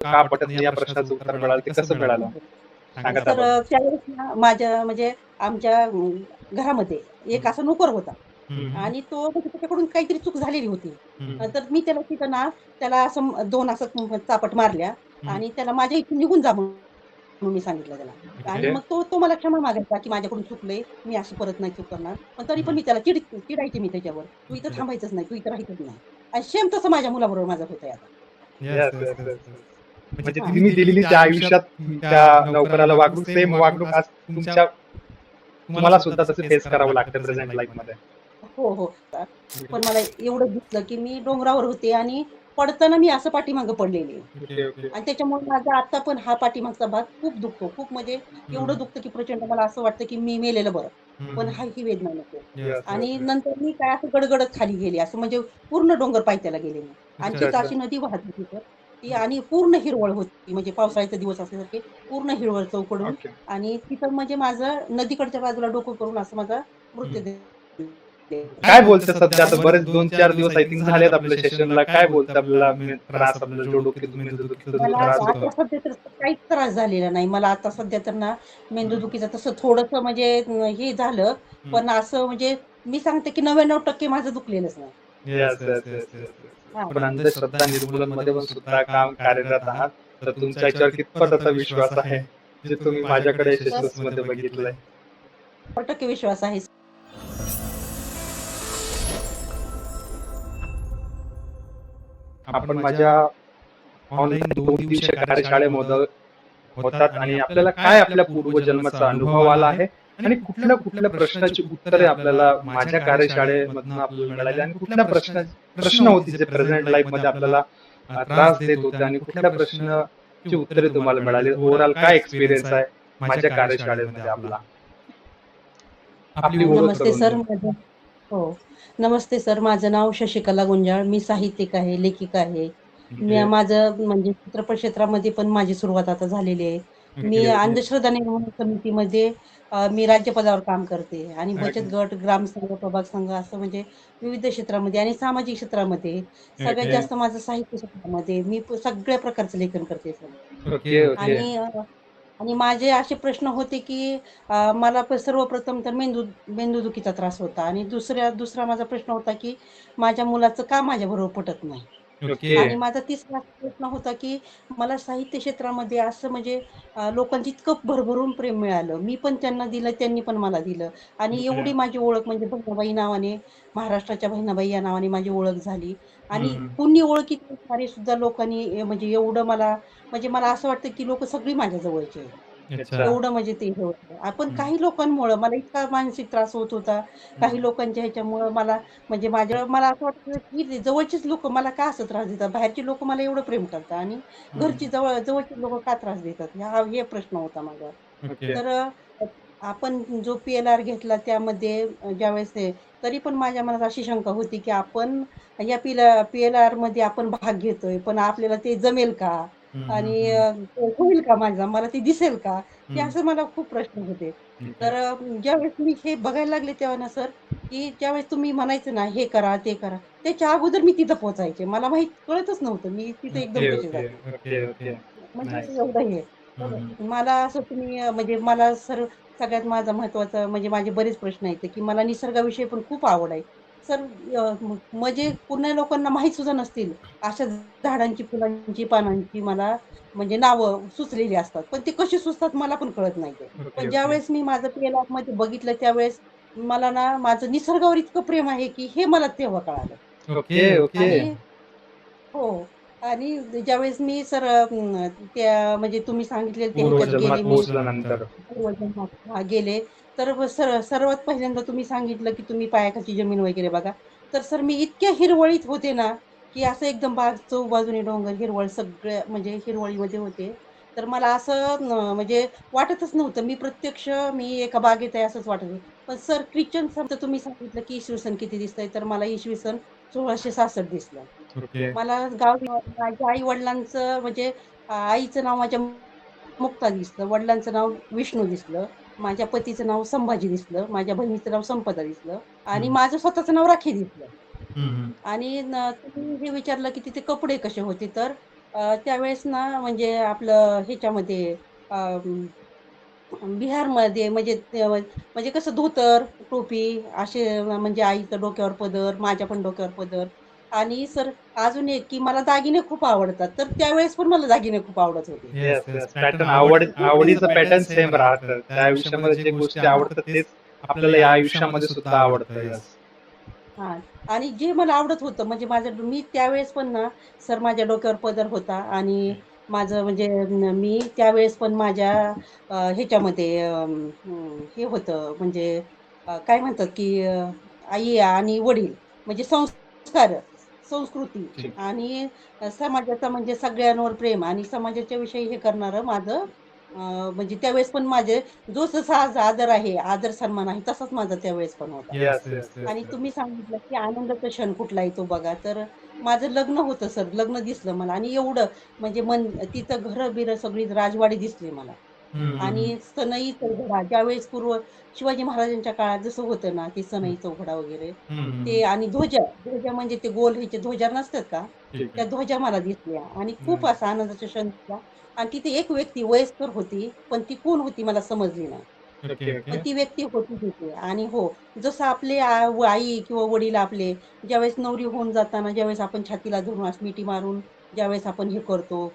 का पटत नाही या प्रश्नाचं उत्तर मिळालं ते कसं मिळालं? तर त्यावेळेस ना माझ्या म्हणजे आमच्या घरामध्ये एक असा नोकर होता. आणि तो म्हणजे त्याच्याकडून काहीतरी चूक झालेली होती. तर मी त्याला तिथं ना त्याला असं 2 असं चापट मारल्या. आणि त्याला माझ्या इथून निघून जा म्हणून मी सांगितलं त्याला. आणि. मग तो तो मला क्षमा मागायचा, की माझ्याकडून चुकलंय. मी असं परत नाही चूक करणार. पण तरी पण मी त्याला चिड चिडायचे मी त्याच्यावर. तू इथं थांबायचंच नाही, तू इथं राहायचंच नाही. आणि सेम तसं माझ्या मुलाबरोबर माझं होतंय आता. म्हणजे हां. तुम्ही दिलेली त्या आयुष्यात त्या नोकराला वागणूक सेम वागणूक आज तुमच्या तुम्हाला सुद्धा तसं फेस करावं लागतं प्रेझेंट लाईफमध्ये. हो, हो. पण मला एवढं दिसलं, की मी डोंगरावर होते आणि पडताना मी असं पाठीमागं पडलेली आहे. Okay, okay. आणि त्याच्यामुळे माझा आता पण हा पाठीमागचा भाग खूप दुखतो. खूप म्हणजे एवढं दुखतं, की प्रचंड मला असं वाटतं, की मी मेलेलं बरं. पण हं. हा वेदना नको. आणि. नंतर मी काय असं गडगडत खाली गेले. असं म्हणजे पूर्ण डोंगर पायथ्याला गेले मी. आणि तिथं. अशी नदी वाहत होती तर ती आणि पूर्ण हिरवळ होती. म्हणजे पावसाळ्याचे दिवस असल्यासारखे पूर्ण हिरवळ चौकडून. आणि तिथं म्हणजे माझं नदीकडच्या बाजूला डोकं करून असं माझा मृतदेह काय बोलतं सध्या आता बरेच 2-4 दिवस आय थिंक झालेत आपल्या सेशनला. काय बोलतं आपल्याला मे त्रास आपल्याला जो मला त्रास आता होतो? सध्या तर काहीच त्रास झालेला नाही. मला आता सध्या तर ना मेंदुदुखीचं तसं थोडंसं म्हणजे अ, हे झालं. पण असं म्हणजे मी सांगते, की 99% माझं दुखलेलंच नाही. Yes, yes, yes, yes, yes. हां. पण अंधश्रद्धा निर्मूलनमध्ये पण सुद्धा काम कार्यरत आहात. तर तुमच्या याच्यावर कितपत आता विश्वास आहे, जे तुम्ही माझ्याकडे यशस्वीमध्ये बघितलंय? 100% विश्वास आहे. आपण माझ्या ऑनलाईन 2 दिवसीय कार्यशाळेमध्ये होतात आणि आपल्याला काय आपल्या पूर्वजन्माचा अनुभव आला आहे आणि कुठल्या कुठल्या प्रश्नाची उत्तरे आपल्याला माझ्या कार्यशाळेमधनं आपल्याला मिळाली आणि कुठल्या प्रश्न प्रश्न होती जे प्रेझेंट लाईफमध्ये आपल्याला त्रास देत होते आणि कुठल्या प्रश्नाची उत्तरे तुम्हाला मिळाली ओव्हरऑल काय एक्सपिरियन्स आहे माझ्या कार्यशाळेमध्ये आपला आपली नमस्ते सर. हो. नमस्ते सर. माझं नाव शशिकला गुंजाळ. मी साहित्यिक आहे, लेखिका आहे. मी ओके. माझं म्हणजे चित्रपट क्षेत्रामध्ये पण माझी सुरुवात आता झालेली आहे. मी ओके, ओके. अंधश्रद्धा निर्मूलन समितीमध्ये मी राज्यपदावर काम करते आणि. बचत गट, ग्रामसंघ, प्रभाग संघ असं म्हणजे विविध क्षेत्रामध्ये आणि सामाजिक क्षेत्रामध्ये सगळ्यात. जास्त माझं साहित्य क्षेत्रामध्ये मी सगळ्या प्रकारचं लेखन करते सर. आणि आणि माझे असे प्रश्न होते, की मला सर्वप्रथम तर मेंदू मेंदुदुखीचा त्रास होता आणि दुसऱ्या दुसरा माझा प्रश्न होता, की माझ्या मुलाचं का माझ्याबरोबर पटत नाही? ओके. आणि माझा तिसरा प्रश्न होता, की मला साहित्य क्षेत्रामध्ये असं म्हणजे लोकांचं इतकं भरभरून प्रेम मिळालं. मी पण त्यांना दिलं, त्यांनी पण मला दिलं आणि. एवढी माझी ओळख म्हणजे बहिणाबाई नावाने, महाराष्ट्राच्या बहिणाबाई या नावाने माझी ओळख झाली आणि. कुणी ओळखीत सुद्धा लोकांनी म्हणजे एवढं मला म्हणजे मला असं वाटतं, की लोकं सगळी माझ्या जवळची आहेत. अच्छा. एवढं म्हणजे ते हे होतं. अ, पण हं. काही लोकांमुळं मला इतका मानसिक त्रास होत होता. काही लोकांच्या ह्याच्यामुळं मला म्हणजे माझ्या मला असं वाटतं, की जवळचीच लोकं मला का असं त्रास देतात? बाहेरची लोकं मला एवढं प्रेम करतात आणि घरची. जवळ जवळची लोकं का त्रास देतात? हा हे प्रश्न होता माझा. ओके. तर अ, आपण जो पी-एल-आर घेतला त्यामध्ये अ, ज्यावेळेस ते तरी पण माझ्या मनात अशी शंका होती, की आपण या पीला पी-एल-आरमध्ये आपण भाग घेतोय, पण आपल्याला ते जमेल का? आणि होईल का माझा? मला ते दिसेल का? हं. असं मला खूप प्रश्न होते. तर ज्यावेळेस मी हे बघायला लागले तेव्हा ना सर, की ज्यावेळेस तुम्ही म्हणायचं ना, हे करा, ते करा. त्याच्या अगोदर मी तिथं पोहोचायचे. मला माहीत कळतच नव्हतं. मी तिथं एकदम. म्हणजे. एवढं हे. मला असं तुम्ही म्हणजे मला सर सगळ्यात माझा महत्त्वाचा म्हणजे माझे बरेच प्रश्न आहेत, की मला निसर्गाविषयी पण खूप आवड आहे. सर म्हणजे पुन्हा लोकांना माहीत सुद्धा नसतील, अशा झाडांची, फुलांची, पानांची मला म्हणजे नावं सुचलेली असतात. पण ते कशी सुचतात मला पण कळत नाही पण. ज्यावेळेस मी माझं पी-एल-आरमध्ये बघितलं त्यावेळेस मला ना माझं निसर्गावर इतकं प्रेम आहे, की हे मला तेव्हा कळालं. Okay, okay. आणि हो. आणि ज्यावेळेस मी सर त्या म्हणजे तुम्ही पूर्वजन्मात गेले तर सर सर्वात पहिल्यांदा तुम्ही सांगितलं, की तुम्ही पायाखालची जमीन वगैरे बघा. तर सर मी इतक्या हिरवळीत होते ना, की असं एकदम बाग चहूबाजूने डोंगर, हिरवळ सगळ्या म्हणजे हिरवळीमध्ये होते. तर मला असं म्हणजे वाटतच नव्हतं. मी प्रत्यक्ष मी एका बागेत आहे असंच वाटत होतं. पण सर ख्रिश्चन संत तुम्ही सांगितलं, की इसवी सन किती दिसतंय, तर मला इसवी सन 1666 दिसलं. ओके. मला गाव माझ्या आई-वडिलांचं म्हणजे अ, आईचं नाव माझ्या मुक्ता दिसलं, वडिलांचं नाव विष्णू दिसलं, माझ्या पतीचं नाव संभाजी दिसलं, माझ्या बहिणीचं नाव संपदा दिसलं आणि. माझं स्वतःचं नाव राखी दिसलं. आणि तुम्ही हे विचारलं, की तिथे कपडे कसे होते, तर त्यावेळेस ना म्हणजे आपलं ह्याच्यामध्ये बिहारमध्ये म्हणजे म्हणजे कसं धोतर, टोपी असे म्हणजे आईचं डोक्यावर पदर, माझ्या पण डोक्यावर पदर आणि सर अजून एक की मला दागिने खूप आवडतात. तर त्यावेळेस पण मला दागिने खूप आवडत होते. Yes, yes. पॅटर्न आवड आवडीचं पॅटर्न सेम राहतं. त्या आयुष्यामध्ये जे गोष्टी आवडतात तेच आपल्याला या आयुष्यामध्ये सुद्धा आवडतं. येस. हां. आणि जे मला आवडत होतं म्हणजे माझं मी त्यावेळेस पण ना सर माझ्या डोक्यावर पदर होता आणि माझं म्हणजे न मी त्यावेळेस पण माझ्या अ, ह्याच्यामध्ये हं, हे होतं म्हणजे अ, काय म्हणतात की अ, आई आणि वडील म्हणजे संस्कार, संस्कृती. आणि समाजाचा म्हणजे सगळ्यांवर प्रेम आणि समाजाच्या विषयी हे करणारं माझं म्हणजे त्यावेळेस पण माझे जो जसा आज आदर आहे, आदर सन्मान आहे तसाच माझा त्यावेळेस पण होता. आणि तुम्ही सांगितलं की आनंदाचा क्षण कुठला आहे तो बघा. तर माझं लग्न होतं सर, लग्न दिसलं मला आणि एवढं म्हणजे मन तिथं घरं-बिरं सगळी राजवाडी दिसली मला. आणि सनई चौघडा ज्यावेळेस पूर्व शिवाजी महाराजांच्या काळात जसं होतं ना, ते सनई चौघडा वगैरे. ते आणि ध्वजा, ध्वजा म्हणजे ते गोल ह्याचे ध्वजा नसतात का? त्या. ध्वजा मला दिसल्या आणि खूप. असा आनंदाचा क्षण होता आणि तिथे एक व्यक्ती वयस्कर होती, पण ती कोण होती मला समजली नाही. ती व्यक्ती होती तिथे आणि हो, जसं आपले आई किंवा वडील आपले ज्यावेळेस नवरी होऊन जाताना ज्यावेळेस आपण छातीला धरून मिठी मारून ज्यावेळेस आपण हे करतो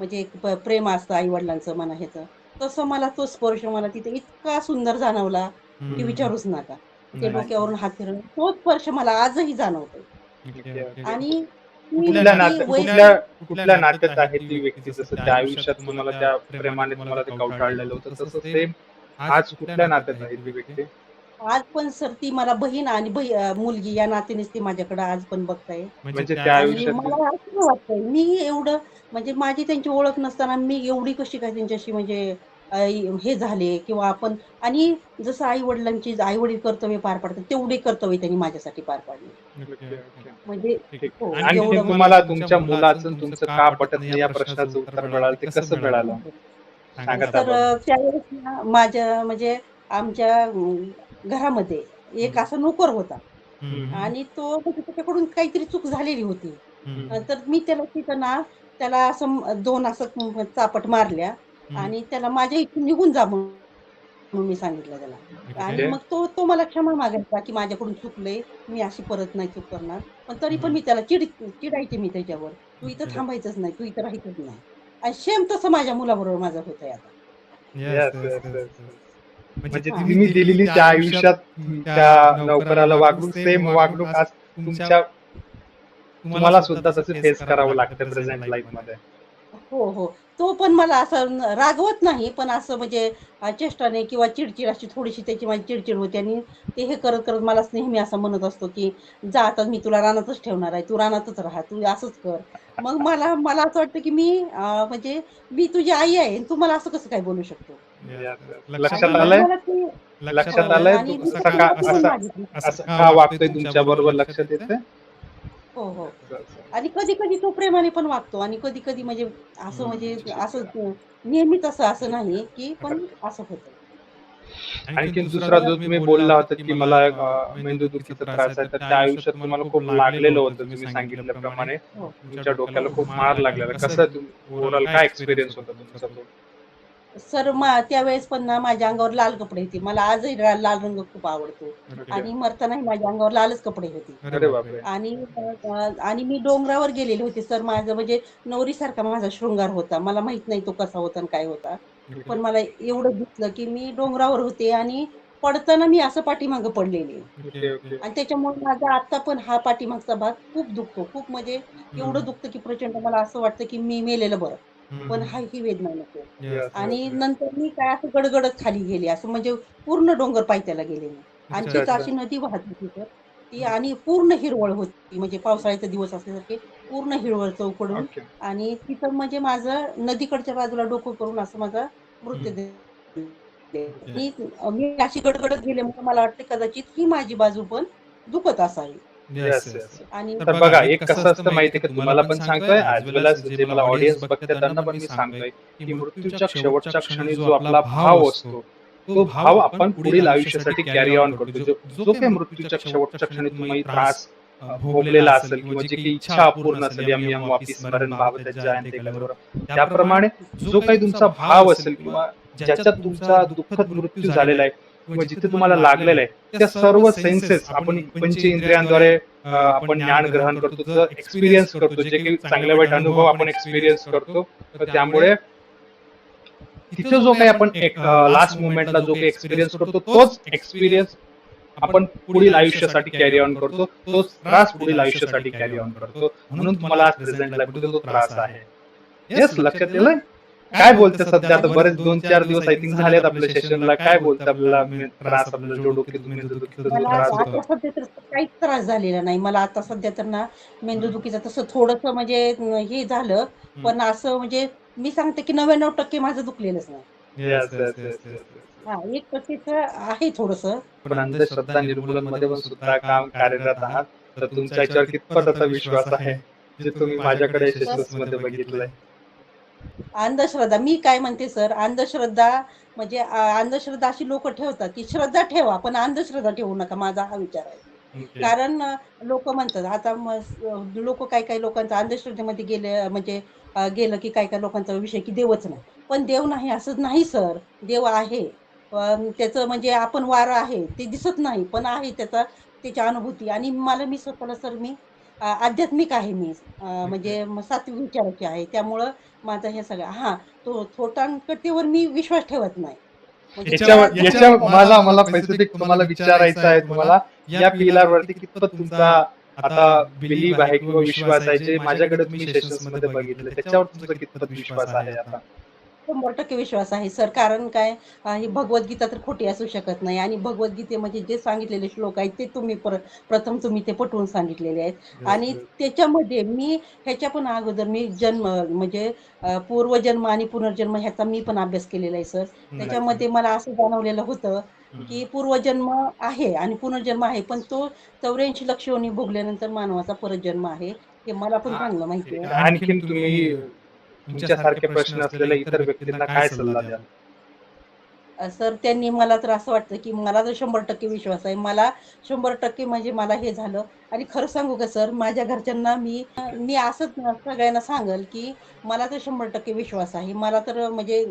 म्हणजे एक प प्रेम असतं आई-वडिलांचं म्हणा ह्याचं. तसं मला तो स्पर्श मला तिथे इतका सुंदर जाणवला, की. विचारूच नका. ते. डोक्यावरून हात फिरवणं, तो स्पर्श मला आजही जाणवतो. आणि कुठल्या कुठल्या नात्यात आहे ती व्यक्ती जसं त्या आयुष्यात तुम्हाला त्या प्रेमाने तुम्हाला ते कवटाळलेलं होतं तसं सेम आज कुठल्या नात्यात आहे ती व्यक्ती? आज पण सर ती मला बहीण आणि बही मुलगी या नात्यानेच ती माझ्याकडे आज पण बघताय. म्हणजे त्या आणि आयुष्यात मला असं वाटतंय, मी एवढं म्हणजे माझी त्यांची ओळख नसताना मी एवढी कशी काय त्यांच्याशी म्हणजे अ, हे झाले किंवा आपण आणि जसं आई-वडिलांची आई-वडील कर्तव्य पार पाडतात, तेवढे कर्तव्य त्यांनी माझ्यासाठी पार पाडले. Okay, okay. म्हणजे ठीक. हो, एवढं तुम्हाला तुमच्या मुलाचं आणि तुमचं का पटत नाही या प्रश्नाचं उत्तर मिळालं ते कसं मिळालं? सांगा तर त्यावेळेस ना माझ्या म्हणजे आमच्या अं, घरामध्ये एक. असा नोकर होता. आणि तो म्हणजे त्याच्याकडून काहीतरी चूक झालेली होती. तर मी त्याला तिथं ना त्याला असं 2 असं चापट मारल्या. आणि त्याला माझ्या इथून निघून जा म्हणून मी सांगितलं त्याला. आणि. मग तो तो मला क्षमा मागायचा, की माझ्याकडून चुकलंय, मी अशी परत नाही चूक करणार. पण तरी पण. मी त्याला चिड चिडायचे मी त्याच्यावर. तू इथं. थांबायचंच नाही, तू इथं राहायचंच नाही. आणि सेम तसं माझ्या मुलाबरोबर माझं होतंय आता. म्हणजे हां. तुम्ही दिलेली त्या आयुष्यात त्या नोकराला वागणूक सेम वागणूक आज तुमच्या तुम्हाला सुद्धा तसं फेस करावं लागतं प्रेझेंट लाईफमध्ये. हो, हो. तो पण मला असं रागवत नाही, पण असं म्हणजे चेष्टाने किंवा चिड-चिड अशी थोडीशी त्याची माझी चिड-चिड होते आणि ते हे करत-करत मलाच नेहमी असं म्हणत असतो, की "जा आता मी तुला रानातच ठेवणार आहे. तू रानातच राहा. तू असंच कर." मग मला मला असं वाटतं, की मी म्हणजे मी तुझी आई आहे तू मला असं कसं काय बोलू शकतो? लक्षात आलंय? मला लक्षात आलंय वागतोय तुमच्या बरोबर लक्षात येतंय? हो, हो. आणि कधी-कधी तो प्रेमाने पण वागतो आणि कधी-कधी म्हणजे असं म्हणजे असं नेहमीच असं असं नाही, की पण असं होतं. आणखीन दुसरा जो तुम्ही बोलला होतात, की मला अ, मेंदूदुखीचा त्रास आहे, तर त्या आयुष्यात तुम्हाला खूप लागलेलं होतं तुम्ही सांगितल्याप्रमाणे. हो. तुमच्या डोक्याला खूप मार लागलेला. कसं ओव्हरऑल काय एक्सपिरियन्स होता तुमचा तो? सर मा त्यावेळेस पण ना माझ्या अंगावर लाल कपडे होते. मला आजही लाल रंग खूप आवडतो. आणि मरतानाही माझ्या अंगावर लालच कपडे होते. अरे बापरे! आणि अ, आणि मी डोंगरावर गेलेले होते सर माझं म्हणजे नवरीसारखा माझा शृंगार होता. मला माहीत नाही तो कसा होता आणि काय होता. पण मला एवढं दिसलं, की मी डोंगरावर होते आणि पडताना मी असं पाठीमागं पडलेले ओके, ओके. आणि त्याच्यामुळे माझा आत्ता पण हा पाठीमागचा भाग खूप दुखतो. खूप म्हणजे एवढं दुखतं, की प्रचंड मला असं वाटतं, की मी मेलेलं बरं. पण हा ही वेदना नको. आणि. नंतर मी काय असं गडगडत खाली गेले. असं म्हणजे पूर्ण डोंगर पायथ्याला गेले मी. आणि तिथं. अशी नदी वाहत होती तर ती आणि पूर्ण हिरवळ होती. म्हणजे पावसाळ्याचे दिवस असल्यासारखे पूर्ण हिरवळ चौकडून. आणि तिथं म्हणजे माझं नदीकडच्या बाजूला डोकं करून असं माझा मृतदेह मी मी अशी गडगडत गेले म्हणून मला वाटते कदाचित ही माझी बाजू पण दुखत असावी. Yes, yes. आणि तर बघा एक कसं असतं माहिती आहे का? तुम्हाला पण सांगतोय ॲज वेल एज जे मला ऑडियन्स बघते त्यांना पण मी सांगतोय, की मृत्यूच्या शेवटच्या क्षणी जो आपला भाव असतो, तो भाव आपण पुढील आयुष्यासाठी कॅरी ऑन करतो. जो जो काही मृत्यूच्या शेवटच्या क्षणी तुम्ही त्रास अ, भोगलेला असेल किंवा जी काही इच्छा अपूर्ण असेल यम यम वापी स्मरण भाव जयंते कलवर त्याप्रमाणे जो काही तुमचा भाव असेल किंवा ज्याच्यात तुमचा दुःखद मृत्यू झालेला आहे किंवा जिथे तुम्हाला लागलेला आहे त्या सर्व सेन्सेस आपण पंचेंद्रियांद्वारे अ, आपण ज्ञान ग्रहण करतो एक्सपिरियन्स करतो जे काही चांगले वाईट अनुभव आपण एक्सपिरियन्स करतो त्यामुळे तिथे जो काही आपण एक लास्ट मोमेंटला जो काही एक्सपिरियन्स करतो तोच एक्सपिरियन्स आपण पुढील आयुष्यासाठी कॅरी ऑन करतो तोच त्रास पुढील आयुष्यासाठी कॅरी ऑन करतो म्हणून तुम्हाला आज प्रेझेंट लाईफ तो त्रास आहे? येस लक्षात येलं काय बोलते सध्या? आता बरेच दोन चार दिवस आय थिंक झालेत आपल्या सेशनला काय बोलते? आपल्याला मे- त्रास आपल्याला जो डोके मेंदुदुखीचा जो मला त्रास आता होतो. सध्या तर काहीच त्रास झालेला नाही. मला आता सध्या तर ना मेंदुदुखीचं तसं थोडस म्हणजे हे झालं. पण असं म्हणजे मी सांगते की नव्याण्णव टक्के माझं दुखलेलंच नाही. Yes, yes, yes, yes, yes. हा एक टक्केच आहे थोडस. पण अंधश्रद्धा निर्मूलनमध्ये पण सुद्धा काम कार्यरत आहात. तर तुमच्या याच्यावर कितपत असा विश्वास आहे जे तुम्ही माझ्याकडे सेशन्समध्ये बघितलंय? अंधश्रद्धा मी काय म्हणते सर अंधश्रद्धा म्हणजे अंधश्रद्धा अशी लोक ठेवतात की श्रद्धा ठेवा पण अंधश्रद्धा ठेवू नका माझा हा विचार आहे. कारण लोक म्हणतात आता लोक काय काय लोकांचं अंधश्रद्धेमध्ये गेले म्हणजे गेलं की काय काय लोकांचा विषय की देवच नाही. पण देव नाही असं नाही सर. देव आहे. त्याचं म्हणजे आपण वारं आहे ते दिसत नाही पण आहे त्याचा त्याची अनुभूती. आणि मला मी स्वतःला सर मी आध्यात्मिक आहे मी. म्हणजे सात्विक विचाराची आहे. त्यामुळं माझा हे सगळं हा तो थोटांकटेवर मी विश्वास ठेवत नाही. म्हणजे याच्यावर माझा मला पैसेटिक तुम्हाला विचारायचं आहे तुम्हाला या पिलर वरती कितपत तुमचा आता बिलीव आहे किंवा विश्वास आहे जे माझ्याकडे तुम्ही सेशन्समध्ये बघितले त्याच्यावर तुमचा कितपत विश्वास आहे आता? शंभर टक्के विश्वास आहे. सर कारण काय? ही भगवद्गीता तर खोटी असू शकत नाही. आणि भगवद्गीतेमध्ये जे सांगितलेले श्लोक आहेत ते तुम्ही पर प्रथम तुम्ही ते पटवून सांगितलेले आहेत. आणि त्याच्यामध्ये मी ह्याच्या पण अगोदर मी जन्म म्हणजे पूर्वजन्म आणि पुनर्जन्म ह्याचा मी पण अभ्यास केलेला आहे सर. त्याच्यामध्ये मला असं जाणवलेलं होतं की पूर्वजन्म आहे आणि पुनर्जन्म आहे पण तो चौऱ्याऐंशी लक्ष योनी भोगल्यानंतर मानवाचा परत जन्म आहे हे मला पण चांगलं माहिती आहे. आणखीन तुम्ही तुमच्यासारखे प्रश्न असलेल्या इतर व्यक्तींना काय सल्ला द्याल? सर त्यांनी मला तर असं वाटतं की मला तर शंभर टक्के विश्वास आहे. मला शंभर टक्के म्हणजे मला हे झालं. आणि खरं सांगू का सर माझ्या घरच्यांना मी मी असंच सगळ्यांना सांगल की मला तर शंभर टक्के विश्वास आहे. मला तर म्हणजे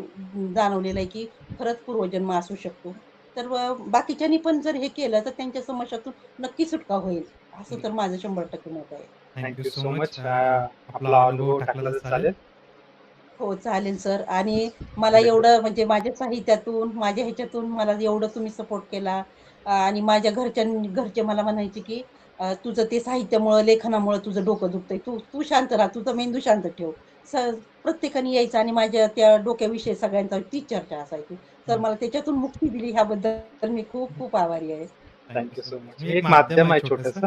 जाणवलेलं आहे की खरंच पूर्वजन्म असू शकतो. तर बाकीच्यांनी पण जर हे केलं तर त्यांच्या समस्यातून नक्की सुटका होईल. असं तर माझं शंभर टक्के मत आहे. थँक्यू सो मच आपला अनुभव टाकला चालेल. हो चालेल सर. आणि मला एवढं म्हणजे माझ्या साहित्यातून माझ्या ह्याच्यातून मला एवढं तुम्ही सपोर्ट केला. आणि माझ्या घरच्या घरचे मला म्हणायचे की अं, तुझं ते साहित्यामुळं लेखनामुळं तुझं डोकं दुखतंय. तू तू शांत राहा तुझा मेंदू शांत ठेव. स प्रत्येकाने यायचं आणि माझ्या त्या डोक्याविषयी सगळ्यांचा तीच चर्चा असायची. तर मला त्याच्यातून मुक्ती दिली ह्याबद्दल मी खूप खूप आभारी आहे. थँक्यू सो मच एक माध्यम आहे छोटस.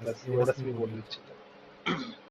बस एवढंच मी बोलू इच्छितो.